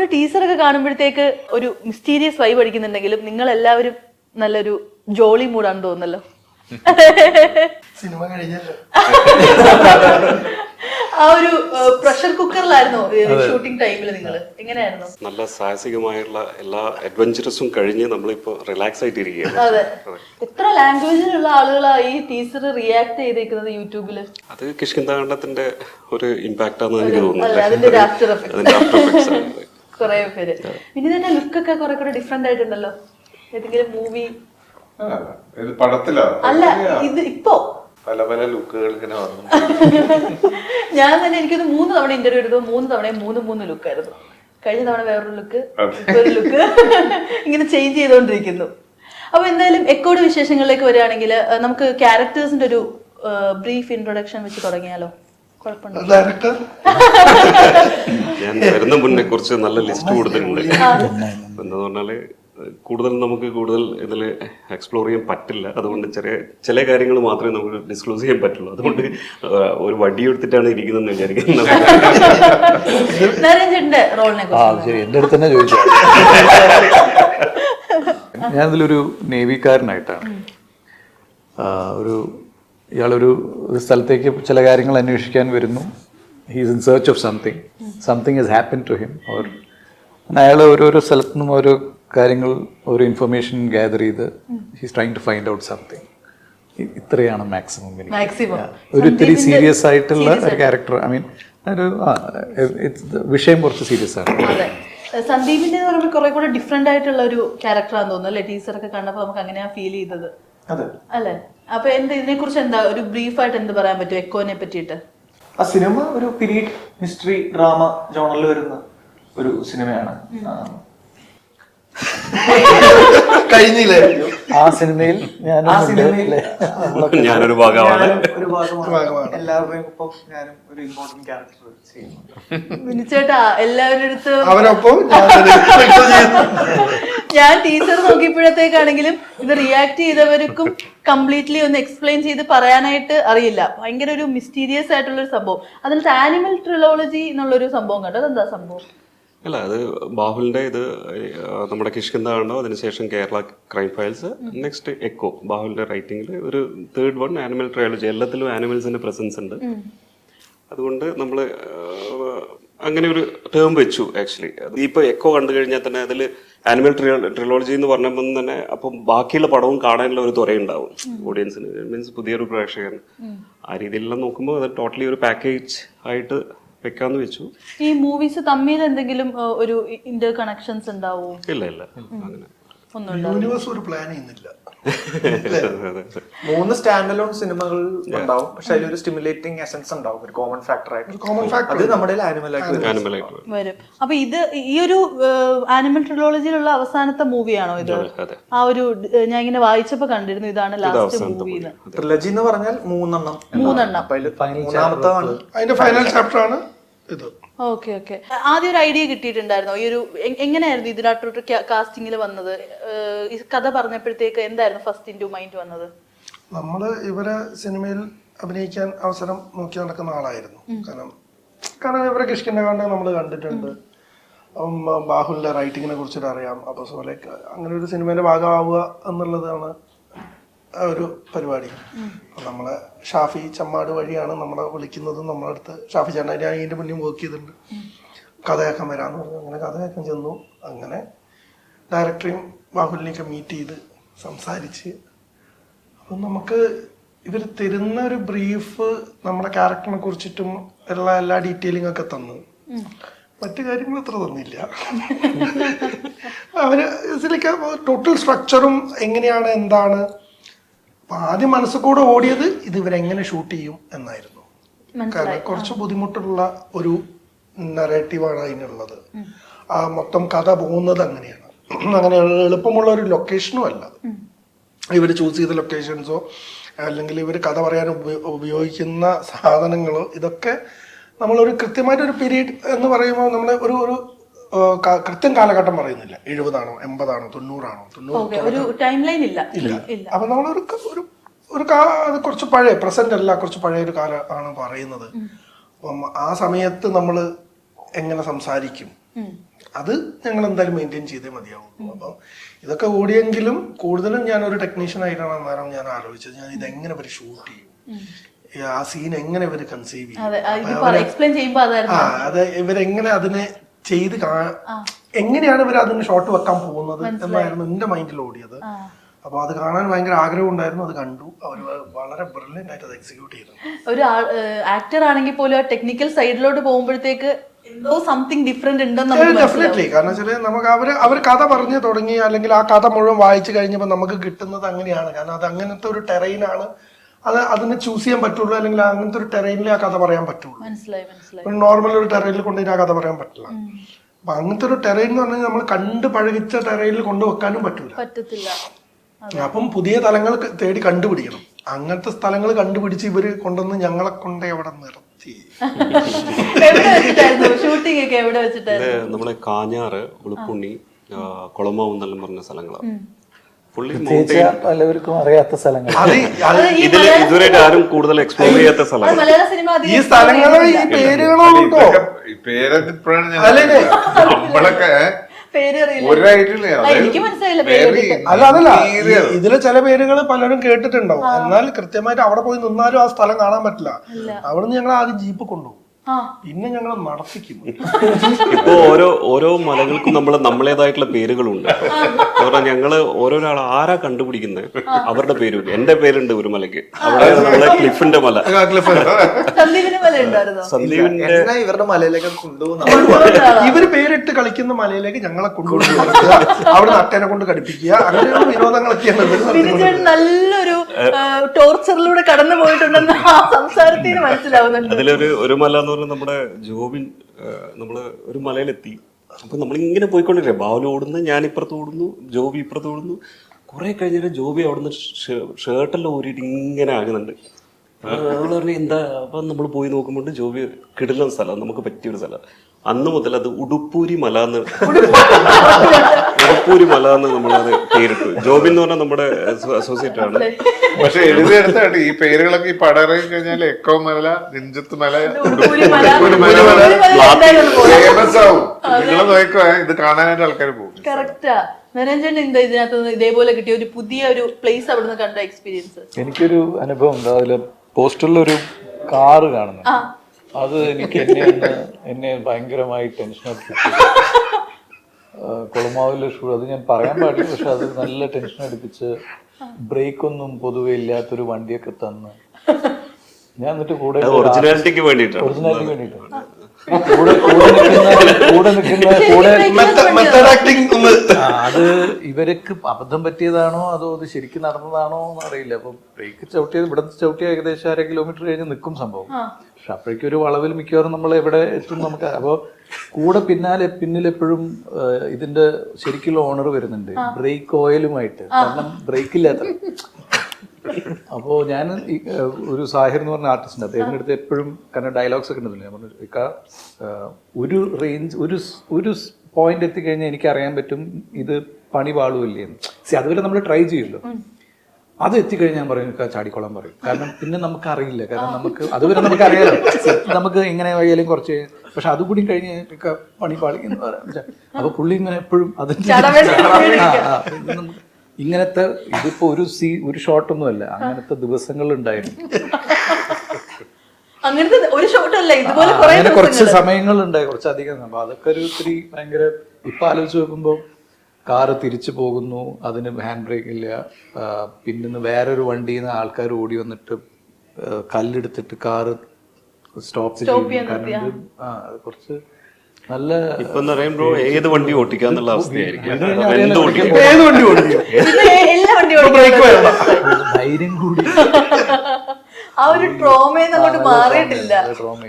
നമ്മൾ ടീച്ചറൊക്കെ കാണുമ്പോഴത്തേക്ക് ഒരു mysterious vibe അടിക്കുന്നുണ്ടെങ്കിലും നിങ്ങൾ എല്ലാവരും നല്ലൊരു ജോളി മൂടാണ് തോന്നുന്നല്ലോ. സിനിമ കഴിഞ്ഞല്ലോ. ആ ഒരു പ്രഷർ കുക്കറിലായിരുന്നു ഷൂട്ടിംഗ് ടൈമിൽ നിങ്ങൾ എങ്ങനെയായിരുന്നു? നല്ല സാഹസികമായുള്ള എല്ലാ അഡ്വഞ്ചറസും കഴിഞ്ഞ് നമ്മളിപ്പോ റിലാക്സ് ആയിട്ടിരിക്കുകയാണ്. അതെ. എത്ര ലാംഗ്വേജിലുള്ള ആളുകളാ ഈ ടീച്ചർ റിയാക്ട് ചെയ്തേക്കുന്നത് യൂട്യൂബിൽ? അത് കിഷ്കിന്താണ്ടത്തിന്റെ ഒരു ഇമ്പാക്റ്റ് ആണെന്ന് എനിക്ക് തോന്നുന്നു. അതിന്റെ ആഫ്റ്റർ എഫക്ട്സ് കുറെ പേര്. പിന്നെ തന്നെ ലുക്കൊക്കെ കുറെ കൂടെ ഡിഫറെന്റ് ആയിട്ടുണ്ടല്ലോ. ഏതെങ്കിലും മൂവി ഇത് പടത്തിലാ? അല്ല ഇത് ഇപ്പോ? പല പല ലുക്കുകൾ ഇങ്ങനെ വന്നു. ഞാൻ തന്നെ എനിക്കത് മൂന്ന് തവണ ഇന്റർവ്യൂ എടുത്തു. മൂന്ന് തവണ മൂന്ന് മൂന്ന് ലുക്കായിരുന്നു കഴിഞ്ഞ തവണ വേറൊരു ലുക്ക് ഇപ്പൊ ഒരു ലുക്ക് ഇങ്ങനെ ചേഞ്ച് ചെയ്തുകൊണ്ടിരിക്കുന്നു അപ്പൊ എന്തായാലും എക്കോഡ് വിശേഷങ്ങളിലേക്ക് വരികയാണെങ്കിൽ നമുക്ക് ക്യാരക്ടേഴ്സിന്റെ ഒരു ബ്രീഫ് ഇൻട്രൊഡക്ഷൻ വെച്ച് തുടങ്ങിയാലോ? ഡയറക്ടർ ഞാൻ വരുന്ന മുന്നേ കുറച്ച് നല്ല ലിസ്റ്റ് കൊടുത്തിട്ടുണ്ട്. എന്താന്ന് പറഞ്ഞാൽ കൂടുതൽ നമുക്ക് കൂടുതൽ ഇതിൽ എക്സ്പ്ലോർ ചെയ്യാൻ പറ്റില്ല. അതുകൊണ്ട് ചെറിയ ചില കാര്യങ്ങൾ മാത്രമേ നമുക്ക് ഡിസ്ക്ലോസ് ചെയ്യാൻ പറ്റുള്ളൂ. അതുകൊണ്ട് ഒരു വടി എടുത്തിട്ടാണ് ഇരിക്കുന്നതെന്ന് വിചാരിക്കുന്നത്. ശരി. എന്റെ അടുത്ത് തന്നെ ചോദിച്ചു. ഞാനതിലൊരു നേവിക്കാരനായിട്ടാണ്. ഒരു ഇയാളൊരു സ്ഥലത്തേക്ക് ചില കാര്യങ്ങൾ അന്വേഷിക്കാൻ വരുന്നു. He's in search of something something is happen to him or അയാൾ ഓരോരോ സ്ഥലത്തു നിന്നും ഓരോ കാര്യങ്ങൾ ഓരോ ഇൻഫർമേഷൻ ഗ്യാദർ ചെയ്ത് he's trying to find out something ഇത്രയാണ് മാക്സിമം ഒരു ഇത്തിരി സീരിയസ് ആയിട്ടുള്ള ഒരു ക്യാരക്ടർ ഐ മീൻ ഒരു വിഷയം കുറച്ച് സീരിയസ് ആണ്. സന്ദീപിന്റെ പറയുമ്പോൾ കുറെ കൂടെ ഡിഫറെന്റ് ആയിട്ടുള്ള ഒരു ക്യാരക്ടറാന്ന് തോന്നുന്നു അല്ലെ? ടീച്ചറൊക്കെ കണ്ടപ്പോൾ നമുക്ക് അങ്ങനെയാ ഫീൽ ചെയ്തത്. അല്ലെ? അപ്പൊ എന്ത് ഇതിനെ കുറിച്ച് എന്താ ഒരു ബ്രീഫ് ആയിട്ട് എന്ത് പറയാൻ പറ്റും എക്കോനെ പറ്റിയിട്ട്? ആ സിനിമ ഒരു പീരീഡ് ഹിസ്റ്ററി ഡ്രാമ ജോണറിൽ വരുന്ന ഒരു സിനിമയാണ്. ആ, കഴിഞ്ഞില്ലേ? ആ സിനിമയിൽ ഞാൻ ആ സിനിമയിൽ ഞാനൊരു ഭാഗമാണ്. ഒരു ഭാഗമാണ്. ഭാഗമാണ്. എല്ലാവരുടെയും ഒപ്പം ഞാനും ഒരു ഇമ്പോർട്ടന്റ് ക്യാരക്ടർ വിനിച്ചേട്ടാ എല്ലാവരുടെ അടുത്ത് അവനൊപ്പം ഞാൻ ടീച്ചർ നോക്കിയപ്പോഴത്തേക്കാണെങ്കിലും ഇത് റിയാക്ട് ചെയ്തവർക്കും കംപ്ലീറ്റ്ലി ഒന്ന് എക്സ്പ്ലെയിൻ ചെയ്ത് പറയാനായിട്ട് അറിയില്ല. ഭയങ്കര ഒരു മിസ്റ്റീരിയസ് ആയിട്ടുള്ള ഒരു സംഭവം. അതിനകത്ത് ആനിമൽ ട്രിലോളജി എന്നുള്ളൊരു സംഭവം കണ്ടോ. അതെന്താ സംഭവം? അല്ല അത് ബാഹുലിന്റെ ഇത് നമ്മുടെ കിഷ്കിന്ത കണ്ടോ അതിനുശേഷം Kerala crime files next echo ബാഹുലിന്റെ റൈറ്റിംഗിൽ ഒരു തേർഡ് വൺ ആനിമൽ ട്രയോളജി എല്ലാത്തിലും ആനിമൽസിന്റെ പ്രസൻസ് ഉണ്ട്. അതുകൊണ്ട് നമ്മൾ അങ്ങനെ ഒരു ടേം വെച്ചു ആക്ച്വലി ഇപ്പൊ എക്കോ കണ്ടു കഴിഞ്ഞാൽ തന്നെ അതിൽ ആനിമൽ ട്രിലോളജി എന്ന് പറഞ്ഞപ്പോൾ തന്നെ അപ്പം ബാക്കിയുള്ള പടവും കാണാനുള്ള ഒരു തുറയുണ്ടാവും ഓഡിയൻസിന് മീൻസ് പുതിയൊരു പ്രേക്ഷകൻ. ആ രീതിയിലെല്ലാം നോക്കുമ്പോൾ അത് ടോട്ടലി ഒരു പാക്കേജ് ആയിട്ട് വെക്കാന്ന് വെച്ചു. ഈ മൂവീസ് തമ്മിൽ എന്തെങ്കിലും ഒരു ഇന്റർ കണക്ഷൻസ് ഉണ്ടാവോ? ഇല്ല ഇല്ല. അങ്ങനെ. യൂണിവേഴ്സ് ഒരു പ്ലാൻ ചെയ്യുന്നില്ല. മൂന്ന് സ്റ്റാൻഡ് അലോൺ സിനിമകൾ ഉണ്ടാവും. പക്ഷെ അതിലൊരു സ്റ്റിമുലേറ്റിംഗ് എസൻസ് ഉണ്ടാവും. ഒരു കോമൺ ഫാക്ടർ ആയിട്ട്. കോമൺ ഫാക്ടർ അത് നമ്മുടെ ആനിമൽ ആയിട്ട് വരും. അപ്പൊ ഇത് ഈ ഒരു ആനിമൽ ട്രിലോളജിയിലുള്ള അവസാനത്തെ മൂവിയാണോ ഇത്? ആ ഒരു ഞാൻ ഇങ്ങനെ വായിച്ചപ്പോ കണ്ടിരുന്നു ഇതാണ് ലാസ്റ്റ് മൂവി ട്രിലജി എന്ന്. പറഞ്ഞാൽ മൂന്നെണ്ണം. മൂന്നെണ്ണം. അതിന്റെ ഫൈനൽ ചാപ്റ്റർ ആണ്. ഇത്. Okay okay. ആദ്യം ഒരു ഐഡിയ കിട്ടിയിട്ടുണ്ടായിരുന്നോ? ഈ ഒരു എങ്ങനെയായിരുന്നു ഇതിനകത്തോട്ട് കാസ്റ്റിംഗിൽ വന്നത്? ഈ കഥ പറഞ്ഞപ്പോഴത്തേക്ക് എന്തായിരുന്നു ഫസ്റ്റ് ഇന്റു മൈൻഡ് വന്നത്? നമ്മൾ ഇവരെ സിനിമയിൽ അഭിനയിക്കാൻ അവസരം നോക്കി നടക്കുന്ന ആളായിരുന്നു. കാരണം കാരണം ഇവരെ കിഷ്കിന്റെ കണ്ട് നമ്മൾ കണ്ടിട്ടുണ്ട്. അപ്പം ബാഹുലിന്റെ റൈറ്റിങ്ങിനെ കുറിച്ചിട്ട് അറിയാം. അപ്പൊ സോ ലൈക്ക് അങ്ങനെ ഒരു സിനിമയുടെ ഭാഗമാവുക എന്നുള്ളതാണ് ഒരു പരിപാടി. നമ്മളെ ഷാഫി ചമ്മാട് വഴിയാണ് നമ്മളെ വിളിക്കുന്നത്. നമ്മളെ അടുത്ത് ഷാഫി ചേട്ടൻ ഞാൻ ഇതിന്റെ മുന്നേ വർക്ക് ചെയ്തിട്ടുണ്ട്. കഥയാക്കാൻ വരാന്ന് പറഞ്ഞു. അങ്ങനെ കഥയാക്കാൻ ചെന്നു. അങ്ങനെ ഡയറക്ടറെയും ബാഹുലിനെയൊക്കെ മീറ്റ് ചെയ്ത് സംസാരിച്ച്. അപ്പം നമുക്ക് ഇവർ തരുന്ന ഒരു ബ്രീഫ് നമ്മുടെ ക്യാരക്ടറിനെ കുറിച്ചിട്ടും ഉള്ള എല്ലാ ഡീറ്റെയിലിംഗ് ഒക്കെ തന്നു. മറ്റു കാര്യങ്ങൾ അത്ര തന്നില്ല. അവർ ഇതിലൊക്കെ ടോട്ടൽ സ്ട്രക്ചറും എങ്ങനെയാണ് എന്താണ് അപ്പൊ ആദ്യം മനസ്സിൽ കൂടെ ഓടിയത് ഇത് ഇവരെങ്ങനെ ഷൂട്ട് ചെയ്യും എന്നായിരുന്നു. കാരണം കുറച്ച് ബുദ്ധിമുട്ടുള്ള ഒരു നറേറ്റീവാണ് അതിനുള്ളത്. ആ മൊത്തം കഥ പോകുന്നത് അങ്ങനെയാണ്. അങ്ങനെ എളുപ്പമുള്ള ഒരു ലൊക്കേഷനും അല്ല. ഇവർ ചൂസ് ചെയ്ത ലൊക്കേഷൻസോ അല്ലെങ്കിൽ ഇവർ കഥ പറയാൻ ഉപയോ- ഉപയോഗിക്കുന്ന സാധനങ്ങളോ ഇതൊക്കെ നമ്മളൊരു കൃത്യമായിട്ട് ഒരു പീരീഡ് എന്ന് പറയുമ്പോൾ നമ്മൾ ഒരു ഒരു കൃത്യം കാലഘട്ടം പറയുന്നില്ല. എഴുപതാണോ എൺപതാണോ തൊണ്ണൂറാണോ തൊണ്ണൂറ് ഇല്ല. അപ്പൊ നമ്മളൊരു ഒരു ഒരു കുറച്ച് പഴയ പ്രസന്റ് അല്ല കുറച്ച് പഴയ ഒരു കാലം ആണ് പറയുന്നത്. അപ്പം ആ സമയത്ത് നമ്മൾ എങ്ങനെ സംസാരിക്കും? അത് ഞങ്ങൾ എന്തായാലും മെയിന്റെയിൻ ചെയ്തേ മതിയാവും അപ്പം ഇതൊക്കെ ഓടിയെങ്കിലും കൂടുതലും ഞാൻ ഒരു ടെക്നീഷ്യൻ ആയിട്ടാണ് അന്നേരം ഞാൻ ആലോചിച്ചത്. ഞാൻ ഇത് എങ്ങനെ ഇവർ ഷൂട്ട് ചെയ്യും? ആ സീൻ എങ്ങനെ ഇവർ കൺസീവ് ചെയ്യും അത് ഇവരെങ്ങനെ അതിനെ ചെയ്ത് കാ- എങ്ങനെയാണ് ഇവർ അതിന് ഷോട്ട് വെക്കാൻ പോകുന്നത് എന്നായിരുന്നു എന്റെ മൈൻഡിൽ ഓടിയത്. അപ്പൊ അത് കാണാൻ ഭയങ്കര ആഗ്രഹം ഉണ്ടായിരുന്നു അത് കണ്ടു. അവർ വളരെ ബ്രില്യന്റ് ആയിട്ട് അത് എക്സിക്യൂട്ട് ചെയ്തു. ഒരു ആക്ടർ ആണെങ്കിൽ പോലും ആ ടെക്നിക്കൽ സൈഡിലോട്ട് പോകുമ്പോഴത്തേക്ക് എന്തോ സംതിങ് ഡിഫറെന്റ് ഉണ്ടെന്ന് നമുക്ക് മനസ്സിലാവും. ഡെഫിനറ്റ്ലി കാരണം വെച്ചാൽ നമുക്ക് അവർ അവർ കഥ പറഞ്ഞു തുടങ്ങി അല്ലെങ്കിൽ ആ കഥ മുഴുവൻ വായിച്ചു കഴിഞ്ഞപ്പോൾ നമുക്ക് കിട്ടുന്നത് അങ്ങനെയാണ്. കാരണം അത് അങ്ങനത്തെ ഒരു ടെറൈനാണ് അത് അതിനെ ചൂസ് ചെയ്യാൻ പറ്റുള്ളൂ അല്ലെങ്കിൽ അങ്ങനത്തെ ഒരു ടെറൈനിൽ ആ കഥ പറയാൻ പറ്റുള്ളൂ. മനസ്സിലായി മനസ്സിലായി. ഒരു നോർമൽ ഒരു ടെറൈനിൽ കൊണ്ടുപോയി ആ കഥ പറയാൻ പറ്റില്ല. അപ്പൊ അങ്ങനത്തെ ഒരു ടെറൈൻ എന്ന് പറഞ്ഞാൽ നമ്മൾ കണ്ട് പഴകിച്ച ടെറൈനിൽ കൊണ്ടുവെക്കാനും പറ്റൂല. പറ്റത്തില്ല. അപ്പം പുതിയ തലങ്ങൾ തേടി കണ്ടുപിടിക്കണം. അങ്ങനത്തെ സ്ഥലങ്ങൾ കണ്ടുപിടിച്ച് ഇവർ കൊണ്ടുവന്ന് ഞങ്ങളെ കൊണ്ട് എവിടെ നിർത്തി ഷൂട്ടിംഗ് ഒക്കെ എവിടെ വെച്ചിട്ടായിരുന്നു? ഇത് നമ്മളെ കാഞ്ഞാറ് ഉളുപ്പുണ്ണി കുളമാവ് എന്നെല്ലാം പറഞ്ഞ സ്ഥലങ്ങളാണ് പലവർക്കും അറിയാത്ത സ്ഥലങ്ങൾ ഇതിൽ ഇതുവരെയായിട്ട് ആരും കൂടുതൽ എക്സ്പ്ലോർ ചെയ്യാത്ത സ്ഥലങ്ങൾ മലയാള സിനിമ ഈ സ്ഥലങ്ങളെ ഈ പേരുകളോ കേട്ടോ ഈ പേരൊക്കെ ഇപ്പോഴാണ് അല്ലേ? നമ്മളൊക്കെ പേര് അറിയില്ല ഒരു ഐഡിയ ഇല്ല എനിക്ക് മനസ്സിലായില്ല പേര് അല്ല അതല്ല. ഇതിലെ ചില പേരുകൾ പലരും കേട്ടിട്ടുണ്ടാവും. എന്നാൽ കൃത്യമായിട്ട് അവിടെ പോയി നിന്നാലും ആ സ്ഥലം കാണാൻ പറ്റില്ല. അവിടുന്ന് ഞങ്ങൾ ആദ്യം ജീപ്പ് കൊണ്ടുപോകും. ആ. പിന്നെ ഞങ്ങൾ നടത്തിക്കും. ഇപ്പൊ ഓരോ ഓരോ മലകൾക്കും നമ്മൾ നമ്മളേതായിട്ടുള്ള പേരുകളുണ്ട്. പറഞ്ഞാൽ ഞങ്ങൾ ഓരോരാൾ ആരാ കണ്ടുപിടിക്കുന്നത് അവരുടെ പേരും എന്റെ പേരുണ്ട് ഒരു മലയ്ക്ക്. അവിടെ നമ്മളെ ക്ലിഫിന്റെ മല. സന്ദീപിന്റെ ഇവരുടെ മലയിലേക്ക് കൊണ്ടുപോകുന്ന ഇവർ പേരിട്ട് കളിക്കുന്ന മലയിലേക്ക് ഞങ്ങളെ കൊണ്ടുപോയി അവിടെ നട്ടേനെ കൊണ്ട് കടിപ്പിക്കുക അങ്ങനെയുള്ള വിനോദങ്ങളൊക്കെയാണ് നല്ലൊരു ടോർച്ചറിലൂടെ കടന്നു പോയിട്ടുണ്ടെന്ന് ആ സംസാരത്തിന് മനസ്സിലാവുന്നുണ്ട്. അതിലൊരു ഒരു മല എന്ന് പറഞ്ഞാൽ നമ്മുടെ ജോബിൻ നമ്മൾ നമ്മൾ ഒരു മലയിലെത്തി. അപ്പൊ നമ്മളിങ്ങനെ പോയിക്കൊണ്ടിരിക്കുക ബാവൽ ഓടുന്നു ഞാൻ ഇപ്പുറത്ത് ഓടുന്നു ജോബി ഇപ്പുറത്ത് ഓടുന്നു. കുറേ കഴിഞ്ഞിട്ട് ജോബി അവിടുന്ന് ഷർട്ടെല്ലാം ഊരിയിട്ട് ഇങ്ങനെ ആകുന്നുണ്ട്. നമ്മൾ പറഞ്ഞു എന്താ അപ്പൊ നമ്മൾ പോയി നോക്കുമ്പോൾ ജോബി കിടിലൻ സ്ഥലം നമുക്ക് പറ്റിയൊരു സ്ഥലം. അന്ന് മുതൽ അത് ഉടുപ്പൂരി മല എന്ന് ഉടുപ്പൂരി മല എന്ന് നമ്മളത് പേരിട്ടു. ജോബിൻ എന്ന് പറഞ്ഞാൽ നമ്മുടെ അസോസിയേറ്റ് ആണ്. പക്ഷെ എഴുതിയെടുത്തായിട്ട് ഈ പേരുകളൊക്കെ ഈ പടറി കഴിഞ്ഞാൽ എക്കോ മല നെഞ്ചത്ത് മല. ഫേമസ് ആവും. നിങ്ങൾ നോക്കുക ഇത് കാണാനായിട്ട് ആൾക്കാർ പോകും. കറക്റ്റാ നിരഞ്ജൻ എന്താ ഇതിനകത്ത് ഇതേപോലെ കിട്ടിയ ഒരു പുതിയ ഒരു പ്ലേസ് അവിടുന്ന് കണ്ട എക്സ്പീരിയൻസ് എനിക്കൊരു അനുഭവം ഉണ്ട്. അതിൽ പോസ്റ്ററിലൊരു കാറ് കാണുന്നു അത് എനിക്ക് എന്നെ എന്നെ ഭയങ്കരമായി ടെൻഷൻ കുളമാവിലെ ലക്ഷ്മി അത് ഞാൻ പറയാൻ പാടില്ല പക്ഷെ അത് നല്ല ടെൻഷൻ അടുപ്പിച്ച് ബ്രേക്ക് ഒന്നും പൊതുവെ ഇല്ലാത്തൊരു വണ്ടിയൊക്കെ തന്ന്. ഞാൻ എന്നിട്ട് കൂടെ അത് ഒറിജിനാലിറ്റിക്ക് വേണ്ടിയിട്ടാണ്. ഒറിജിനാലിറ്റി വേണ്ടിയിട്ടാണ്. കൂടെ കൂടെ നിൽക്കുന്ന നിൽക്കുന്ന അത് ഇവർക്ക് അബദ്ധം പറ്റിയതാണോ അതോ അത് ശരിക്കും നടന്നതാണോ എന്ന് അറിയില്ല. അപ്പൊ ബ്രേക്ക് ചവിട്ടിയത് ഇവിടെ ചവിട്ടി ഏകദേശം അര കിലോമീറ്റർ കഴിഞ്ഞ് നിൽക്കും സംഭവം. പക്ഷെ അപ്പോഴേക്കും ഒരു വളവിൽ മിക്കവാറും നമ്മൾ എവിടെ എത്തും നമുക്ക്. അപ്പോൾ കൂടെ പിന്നാലെ പിന്നിലെപ്പോഴും ഇതിന്റെ ശരിക്കുള്ള ഓണർ വരുന്നുണ്ട്. ബ്രേക്ക് ഓയിലുമായിട്ട് കാരണം ബ്രേക്ക് ഇല്ലാത്ത അപ്പോ ഞാൻ ഒരു സാഹിർ എന്ന് പറഞ്ഞ ആർട്ടിസ്റ്റ് അദ്ദേഹത്തിന്റെ അടുത്ത് എപ്പോഴും കാരണം ഡയലോഗ്സ് ഒക്കെ ഉണ്ടല്ലോ. ഞാൻ പറഞ്ഞു ഇക്ക, ഒരു റേഞ്ച് ഒരു ഒരു പോയിന്റ് എത്തിക്കഴിഞ്ഞാൽ എനിക്ക് അറിയാൻ പറ്റും ഇത് പണി പാളുമില്ലേ എന്ന്. സി അതുവരെ നമ്മൾ ട്രൈ ചെയ്യുമല്ലോ അത് എത്തിക്കഴിഞ്ഞാൽ ഞാൻ പറയും ചാടിക്കോളാൻ പറയും. കാരണം പിന്നെ നമുക്ക് അറിയില്ല. കാരണം നമുക്ക് അതുവരെ നമുക്ക് അറിയാലോ. നമുക്ക് ഇങ്ങനെ വയ്യാലും കുറച്ച് പക്ഷെ അതുകൂടി കഴിഞ്ഞ് പണി പാളി എന്ന് പറയാം. അപ്പൊ പുള്ളി ഇങ്ങനെ എപ്പോഴും അത് ഇങ്ങനത്തെ ഇതിപ്പോ ഒരു സീ ഒരു ഷോട്ടൊന്നും അല്ല അങ്ങനത്തെ ദിവസങ്ങൾ ഉണ്ടായിരുന്നു അങ്ങനത്തെ ഒരു ഷോട്ട് അല്ല ഇതുപോലെ കുറെ അങ്ങനെ കുറച്ച് സമയങ്ങളുണ്ടായി കുറച്ചധികം. അപ്പൊ അതൊക്കെ ഒരു ഇത്തിരി ഭയങ്കര ഇപ്പൊ ആലോചിച്ച് നോക്കുമ്പോൾ കാറ് തിരിച്ചു പോകുന്നു അതിന് ഹാൻഡ് ബ്രേക്ക് ഇല്ല. പിന്നെ വേറൊരു വണ്ടിയിൽ നിന്ന് ആൾക്കാർ ഓടി വന്നിട്ട് കല്ലെടുത്തിട്ട് കാറ് സ്റ്റോപ്പ് ചെയ്യും കാരണം അത് കുറച്ച് നല്ല ഇപ്പൊ പറയുമ്പോ ഏത് വണ്ടി ഓട്ടിക്കാന്നുള്ള അവസ്ഥയായിരിക്കും. ഏത് വണ്ടി ഓടിക്കും? എല്ലാ വണ്ടി ബ്രേക്ക് വേണ്ട ധൈര്യം കൂടി. ആ ഒരു ട്രോമയിൽ അങ്ങോട്ട് മാറിയിട്ടില്ല. ട്രോമ